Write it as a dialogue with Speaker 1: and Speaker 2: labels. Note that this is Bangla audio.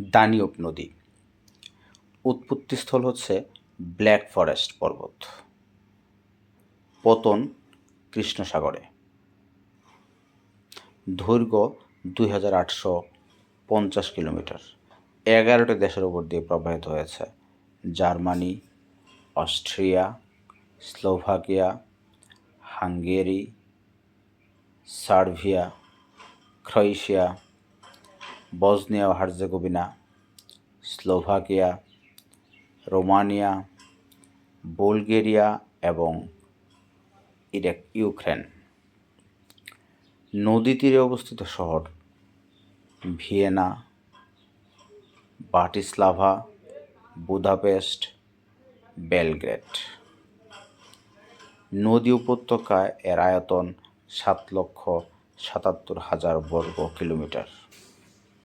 Speaker 1: দানিউব নদী। উৎপত্তিস্থল হচ্ছে ব্ল্যাক ফরেস্ট পর্বত। পতন কৃষ্ণ সাগরে দৈর্ঘ্য দুই হাজার আটশো পঞ্চাশ কিলোমিটার। এগারোটি দেশের উপর দিয়ে প্রবাহিত হয়েছে। Germany, Austria, Slovakia, Hungary, Serbia, Croatia Bosnia ও হার্জেগোভিনা, স্লোভাকিয়া, রোমানিয়া, বুলগেরিয়া এবং ইরাক, ইউক্রেন। নদী তীরে অবস্থিত শহর ভিয়েনা, বাটিস্লাভা, বুদাপেস্ট, বেলগ্রেড। নদী উপত্যকায় এর আয়তন সাত লক্ষ সাতাত্তর হাজার বর্গ কিলোমিটার।